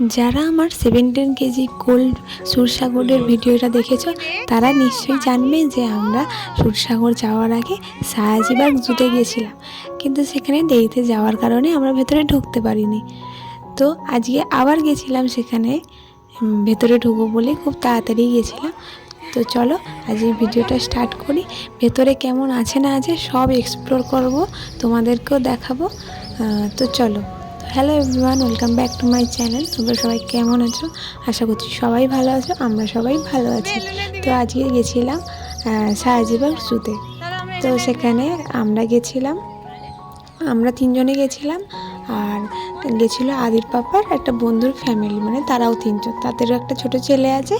যারা আমার seventeen KG cold সুরসাগরের ভিডিওটা দেখেছ, তারা নিশ্চয়ই জানবে যে আমরা সুরসাগর যাওয়ার আগে সায়াজিবাগ জুতে গেছিলাম কিন্তু সেখানে দেরিতে যাওয়ার কারণে আমরা ভেতরে ঢুকতে পারিনি। তো আজকে আবার গেছিলাম সেখানে ভেতরে ঢুকবো বলে খুব তাড়াতাড়ি গেছিলাম। তো চলো, আজ এই ভিডিওটা স্টার্ট করি। ভেতরে কেমন আছে না আছে সব এক্সপ্লোর করব, তোমাদেরকেও দেখাবো। তো চলো। Hello everyone welcome back to my channel তোমরা সবাই কেমন আছো? আশা করছি সবাই ভালো আছো, আমরা সবাই ভালো আছি। তো আজকে গেছিলাম সাহাজিবাগ জুতে তো সেখানে আমরা গেছিলাম, আমরা তিনজনে গেছিলাম, আর গেছিল আদির পাপার একটা বন্ধুর ফ্যামিলি মানে তারাও তিনজন। তাদেরও একটা ছোট ছেলে আছে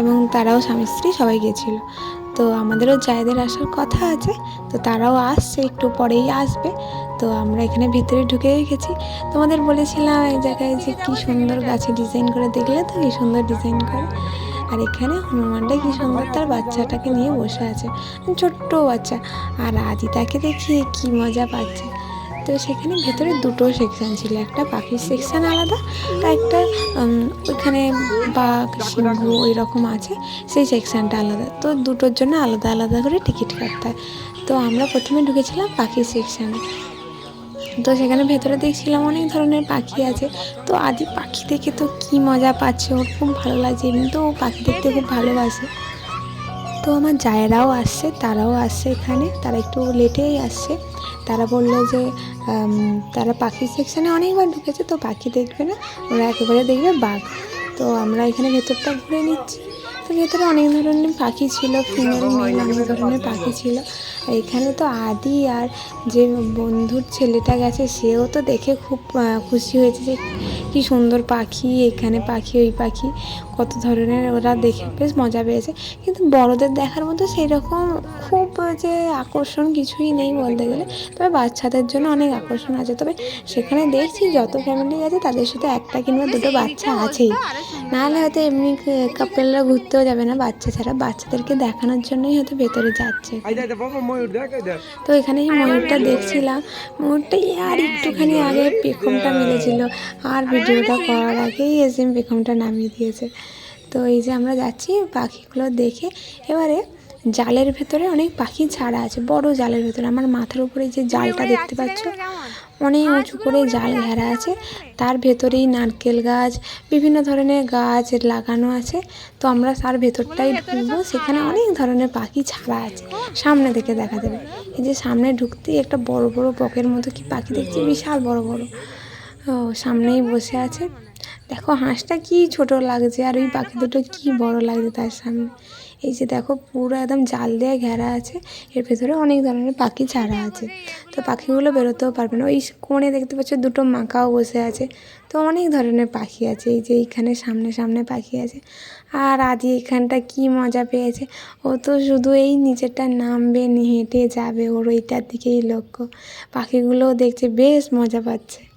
এবং তারাও স্বামী স্ত্রী, সবাই গেছিল। তো আমাদেরও জায়দের আসার কথা আছে, তো তারাও আসছে, একটু পরেই আসবে। তো আমরা এখানে ভিতরে ঢুকে গেছি। তোমাদের বলেছিলাম এই জায়গায় যে কি সুন্দর গাছে ডিজাইন করে দেখলে তো কি সুন্দর ডিজাইন করে। আর এখানে হনুমানটা কি সুন্দর তার বাচ্চাটাকে নিয়ে বসে আছে। ছোট্ট বাচ্চা। আর আদি তাকে দেখিয়ে কি মজা পাচ্ছে। তো সেখানে ভেতরে দুটো সেকশন ছিল, একটা পাখির সেকশন আলাদা আর একটা ওইখানে বাঘ, সিংহ ওই রকম আছে, সেই সেকশনটা আলাদা। তো দুটোর জন্য আলাদা আলাদা করে টিকিট কাটতে হয়। তো আমরা প্রথমে ঢুকেছিলাম পাখির সেকশানে তো সেখানে ভেতরে দেখছিলাম অনেক ধরনের পাখি আছে। তো আদি পাখি দেখে তো কি মজা পাচ্ছে, ওর খুব ভালো লাগছে। এমনিতেও ও পাখি দেখতে খুব ভালোবাসে। তো আমার জায়েরাও আসছে, তারাও আসছে এখানে। তারা একটু লেটেই আসছে। তারা বলল যে তারা পাখি সেকশানে অনেকবার ঢুকেছে, তো পাখি দেখবে না। ওরা একেবারে দেখবে বাঘ। তো আমরা এখানে ভেতরটা ঘুরে নিচ্ছি। তো ভেতরে অনেক ধরনের পাখি ছিল ফিমেল মেল অনেক ধরনের পাখি ছিল। এখানে তো আদি আর যে বন্ধুর ছেলেটা গেছে, সেও তো দেখে খুব খুশি হয়েছে যে কি সুন্দর পাখি, এখানে পাখি, ওই পাখি, কত ধরনের ওরা দেখে বেশ মজা পেয়েছে। কিন্তু বড়দের দেখার মতো সেই রকম খুব যে আকর্ষণ কিছুই নেই বলতে গেলে। তবে বাচ্চাদের জন্য অনেক আকর্ষণ আছে। তবে সেখানে দেখছি যত ফ্যামিলি আছে, তাদের সাথে একটা কিংবা দুটো বাচ্চা আছেই। নাহলে হয়তো এমনি কাপেলরা ঘুরতেও যাবে না। বাচ্চা ছাড়া বাচ্চাদেরকে দেখানোর জন্যই হয়তো ভেতরে যাচ্ছে। তো এখানে ময়ূরটা দেখছিলাম। ময়ূরটা আর একটুখানি আগে পেখমটা মিলেছিল। আর ভিডিওটা করার আগেই এসে পেখমটা নামিয়ে দিয়েছে। তো এই যে আমরা যাচ্ছি পাখিগুলো দেখে, এবারে জালের ভেতরে অনেক পাখি ছাড়া আছে বড় জালের ভেতরে। আমার মাথার উপরে যে জালটা দেখতে পাচ্ছ অনেক উঁচু করে জাল ঘেরা আছে। তার ভেতরেই নারকেল গাছ বিভিন্ন ধরনের গাছ লাগানো আছে। তো আমরা তার ভেতরটাই ঢুকবো। সেখানে অনেক ধরনের পাখি ছাড়া আছে। সামনে থেকে দেখা যাবে। এই যে সামনে ঢুকতেই একটা বড় বড় বকের মতো কি পাখি দেখছি বিশাল বড় বড়। ও সামনেই বসে আছে। দেখো হাঁসটা কি ছোট লাগছে আর ওই পাখি দুটো কি বড় লাগছে তার সামনে। এই যে দেখো পুরো একদম জাল দিয়ে ঘেরা আছে। এর ভেতরে অনেক ধরনের পাখি ছাড়া আছে। তো পাখিগুলো বেরোতেও পারবে না। ওই কোণে দেখতে পাচ্ছ দুটো মাকাও বসে আছে। তো অনেক ধরনের পাখি আছে। এই যে এইখানে সামনে সামনে পাখি আছে। আর আদি এখানটা কি মজা পেয়েছে। ও তো শুধু এই নিচেরটা নামবে হেঁটে যাবে। ওর ওইটার দিকেই লক্ষ্য। পাখিগুলোও দেখছে, বেশ মজা পাচ্ছে।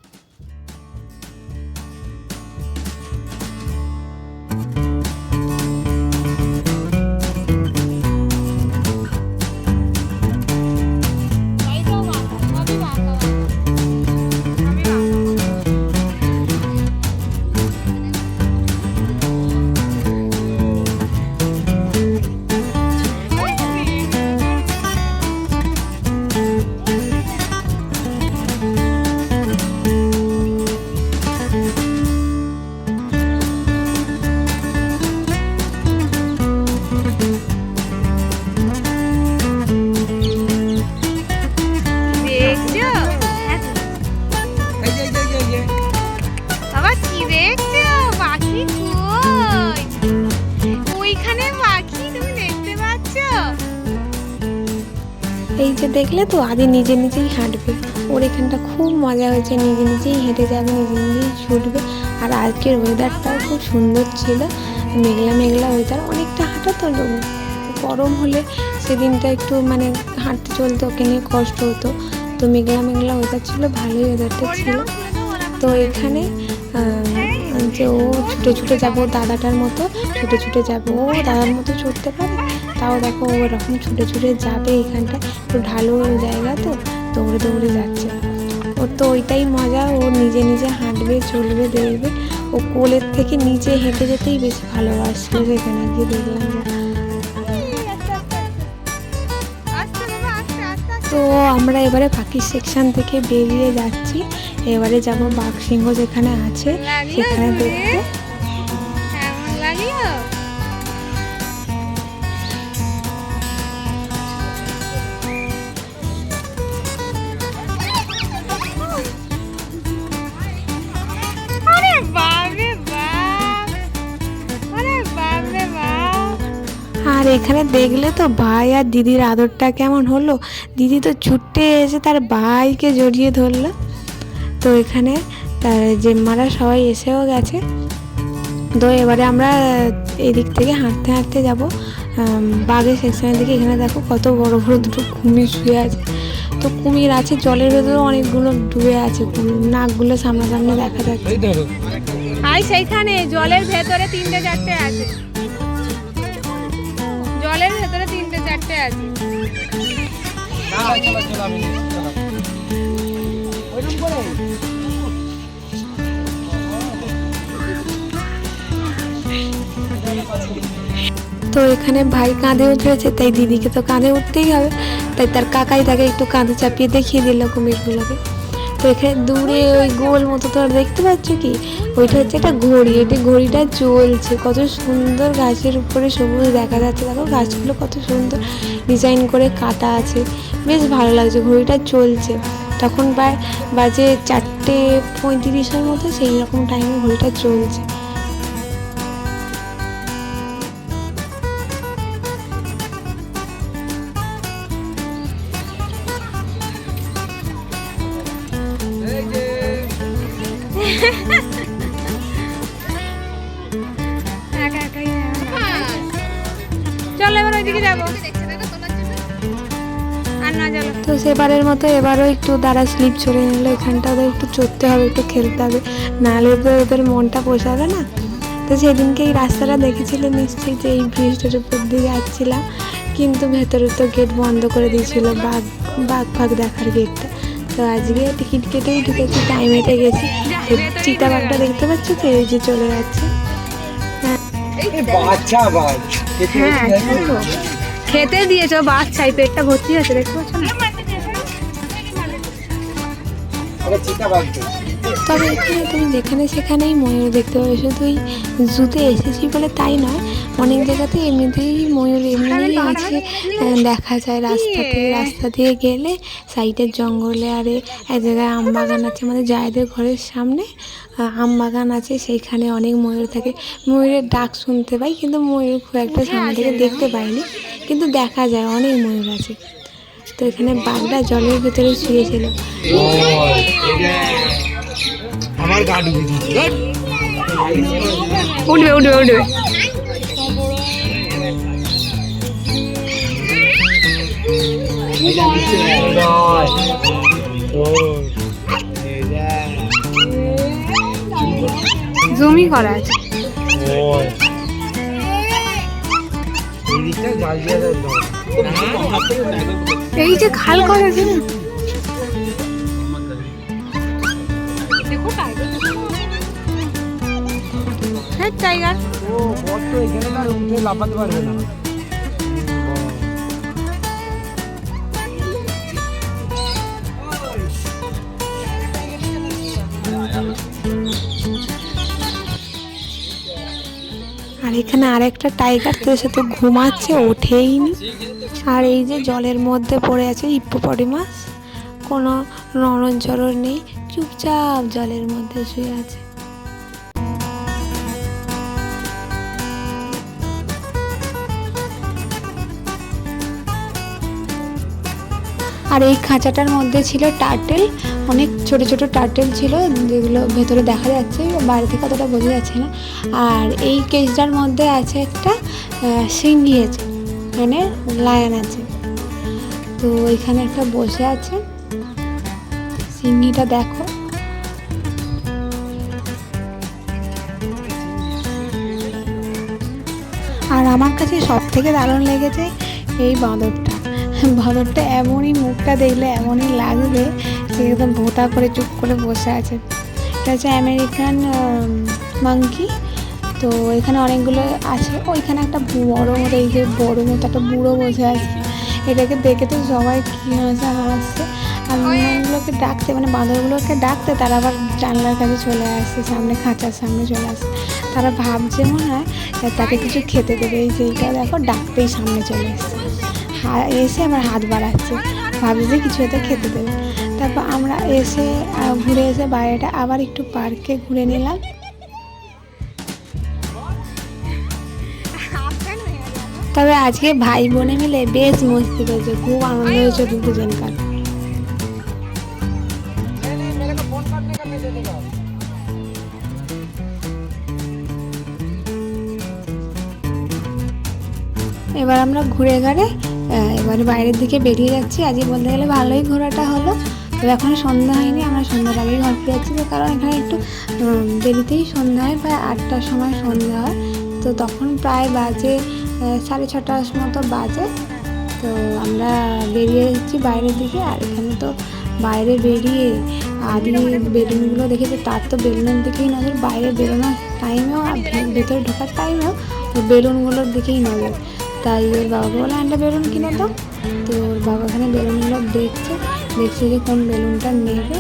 এই যে দেখলে তো আদি নিজে নিজেই হাঁটবে। ওর এখানটা খুব মজা হয়েছে, নিজে নিজেই হেঁটে যাবে, নিজে নিজেই ছুটবে। আর আজকের ওয়েদারটাও খুব সুন্দর ছিল। মেঘলা মেঘলা ওয়েদার অনেকটা হাঁটা তো। গরম হলে সেদিনটা একটু মানে হাঁটতে চলতে ওকে নিয়ে কষ্ট হতো। তো মেঘলা মেঘলা ওয়েদার ছিল, ভালোই ওয়েদারটা ছিল। তো এখানে যে ও ছুটে ছুটে যাব দাদাটার মতো, ছুটে ছুটে যাব, ও দাদার মতো ছুটতে পারে তাও দেখো ও এরকম ছুটে ছুটে যাবে এখানটা একটু ঢালু জায়গা তো দৌড়ে দৌড়ে যাচ্ছে। ওর তো ওইটাই মজা ও নিজে নিজে হাঁটবে চলবে দেখবে। ও কোলের থেকে নিচে হেঁটে যেতেই বেশি ভালোবাসছিল সেখানে গিয়ে দেখলাম। তো আমরা এবারে পাখির সেকশন থেকে বেরিয়ে যাচ্ছি। এবারে যাব বাঘ সিংহ যেখানে আছে সেখানে? দেখতে। এখানে দেখলে তো ভাই আর দিদির আদরটা কেমন হলো? দিদি তো ছুটে এসে তার ভাইকে জড়িয়ে ধরলো। তো এখানে তার জেম্মারা সবাই এসেও গেছে। তো এবারে আমরা এদিক থেকে হাঁটতে হাঁটতে যাব। বাঘের সেকশনের দিকে। এখানে দেখো কত বড় বড় দুটো কুমির শুয়ে আছে। তো কুমির আছে জলের ভেতরে অনেকগুলো ডুবে আছে। কুমির নাকগুলো সামনাসামনি দেখা যাচ্ছে। আই সেইখানে জলের ভেতরে তিনটে চারটে আছে। আছে। তো এখানে ভাই কাঁধে উঠেছে তাই দিদিকে তো কাঁধে উঠতেই হবে। তাই তার কাকাই তাকে একটু কাঁধে চাপিয়ে দেখিয়ে দিল কুমিরগুলোকে। তো এখানে দূরে ওই গোল মতো তো দেখতে পাচ্ছ কি? ওইটা হচ্ছে একটা ঘড়ি, এটি ঘড়িটা চলছে কত সুন্দর গাছের উপরে সবুজ দেখা যাচ্ছে। দেখো গাছগুলো কত সুন্দর ডিজাইন করে কাটা আছে। বেশ ভালো লাগছে, ঘড়িটা চলছে। তখন প্রায় বাজে চারটে পঁয়ত্রিশের মতো, সেই রকম টাইমে ঘড়িটা চলছে। তো সেবারের মতো এবারও একটু দাঁড়া স্লিপ চলে নিল, এখানটা ওদের একটু চড়তে হবে, একটু খেলতে হবে। নাহলে ওদের মনটা পোষাবে না। তো সেদিনকে এই রাস্তাটা দেখেছিল নিশ্চয়ই যে এই ব্রিজটার উপর দিয়ে যাচ্ছিলাম। কিন্তু ভেতরে তো গেট বন্ধ করে দিয়েছিল, বাঘ বাঘ ফাঘ দেখার গেটটা তো আজকে টিকিট কেটেই ঢুকেছি টাইম এটে গেছি চিতা বাঘটা দেখতে পাচ্ছ তো? এই যে চলে যাচ্ছে। দেখতে হ্যাঁ? খেতে দিয়েছ। বাচ্চাই পেটটা ভর্তি আছে দেখতে পাচ্ছ না। তবে এখানে তুমি যেখানে সেখানেই ময়ূর দেখতে পাবে। শুধু এই জুতে এসেছি বলে তাই নয় অনেক জায়গাতে এমনিতেই ময়ূর এমনিই আছে। দেখা যায় রাস্তাতে রাস্তা দিয়ে গেলে সাইডের জঙ্গলে আরে এক জায়গায় আম বাগান আছে আমাদের জায়দের ঘরের সামনে আম বাগান আছে সেইখানে অনেক ময়ূর থাকে। ময়ূরের ডাক শুনতে পাই কিন্তু ময়ূর খুব একটা সামনে থেকে দেখতে পাইনি কিন্তু দেখা যায় অনেক ময়ূর আছে। তো এখানে বাঘটা জলের ভেতরে শুয়েছিল আমার গা ডুবে দিয়েছে উঠবে উঠবে উঠবে। জমি করা আছে। এই যে খাল করা আছে না? হ্যাঁ টাইগার ও বট এখানে না উঠে লাফাতে পারবে না। আর এখানে আরেকটা টাইগার তো সে তো ঘুমাচ্ছে ওঠেই নি। আর এই যে জলের মধ্যে পড়ে আছে ইপ্পোপটিমাস কোনো নরণ চরণ নেই। চুপচাপ জলের মধ্যে শুয়ে আছে। আর এই খাঁচাটার মধ্যে ছিল টার্টেল। অনেক ছোট ছোট টার্টেল ছিল যেগুলো ভেতরে দেখা যাচ্ছে, বাইরে থেকে অতটা বোঝা যাচ্ছে না। আর এই কেজটার মধ্যে আছে একটা সিংহী আছে মানে লায়ন আছে। তো এখানে একটা বসে আছে। সিংহীটা দেখো। আর আমার কাছে সব থেকে দারুণ লেগেছে এই বাঁদরটা। বাঁদরটা এমনই মুখটা দেখলে এমনই লাগবে একদম ভোটা করে চুপ করে বসে আছে। এটা হচ্ছে আমেরিকান মাংকি তো এখানে অনেকগুলো আছে। ওইখানে একটা বড় মতো, এই যে বড় মতো একটা বুড়ো বসে আছে। এটাকে দেখে তো সবাই কী হাসা হাসছে। আর ডাকতে মানে বাঁদরগুলোকে ডাকতে তারা আবার জানলার কাছে চলে আসছে সামনে খাঁচার সামনে চলে আসছে তারা ভাবছে মনে হয় তাকে কিছু খেতে দেবে, এই যে এইটা দেখো, ডাকতেই সামনে চলে এসছে হা- এসে আমার হাত বাড়াচ্ছে, ভাবছে যে কিছু একটা খেতে দেবে। তারপর আমরা এসে ঘুরে এসে বাইরেটা আবার একটু পার্কে ঘুরে নিলাম। তবে আজকে ভাই বোনে মিলে বেশ মস্তি করেছে, খুব আনন্দ হয়েছে দুজনকার। এবার আমরা ঘুরে ঘাড়ে এবারে বাইরের দিকে বেরিয়ে যাচ্ছি। আজকে বলতে গেলে ভালোই ঘোরাটা হলো। তবে এখনও সন্ধ্যা হয়নি, আমরা সন্ধ্যার আগেই ঘর ফিরে যাচ্ছি তো কারণ এখানে একটু দেরিতেই সন্ধ্যা হয়, প্রায় আটটার সময় সন্ধ্যা হয়। তো তখন প্রায় বাজে সাড়ে ছটার মতো বাজে। তো আমরা বেরিয়ে যাচ্ছি বাইরের দিকে, আর এখানে তো বাইরে বেরিয়ে আদি বেলুনগুলো দেখেছে? তার তো বেলুনের দিকেই নজর। বাইরে বেরোনোর টাইমেও আর ভেতরে ঢোকার টাইমেও বেলুনগুলোর দিকেই নজর। তাই ওর বাবাকে বলে একটা বেলুন কিনে দাও। তো ওর বাবা ওখানে বেলুনগুলো দেখছে দেখছে যে কোন বেলুনটা নেবে।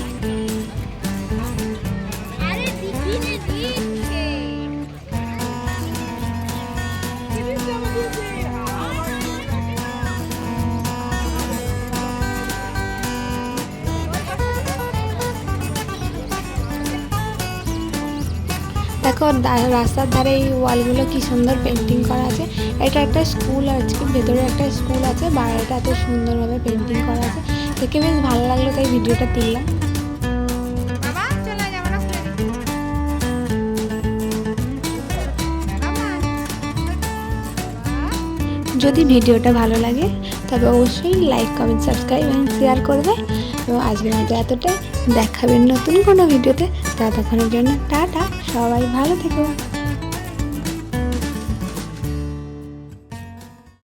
দেখো রাস্তার ধারে এই ওয়ালগুলো কি সুন্দর পেন্টিং করা আছে। এটা একটা স্কুল আছে ভেতরে একটা স্কুল আছে বাইরেটা এত সুন্দরভাবে পেন্টিং করা আছে। দেখে বেশ ভালো লাগল তাই ভিডিওটা তুললাম। যদি ভিডিওটা ভালো লাগে তবে অবশ্যই লাইক কমেন্ট সাবস্ক্রাইব এবং শেয়ার করবে। এবং আজকের মতো এতটাই। দেখাবেন নতুন কোনো ভিডিওতে। ততক্ষণের জন্য টাটা। সবাই ভালো থেকো।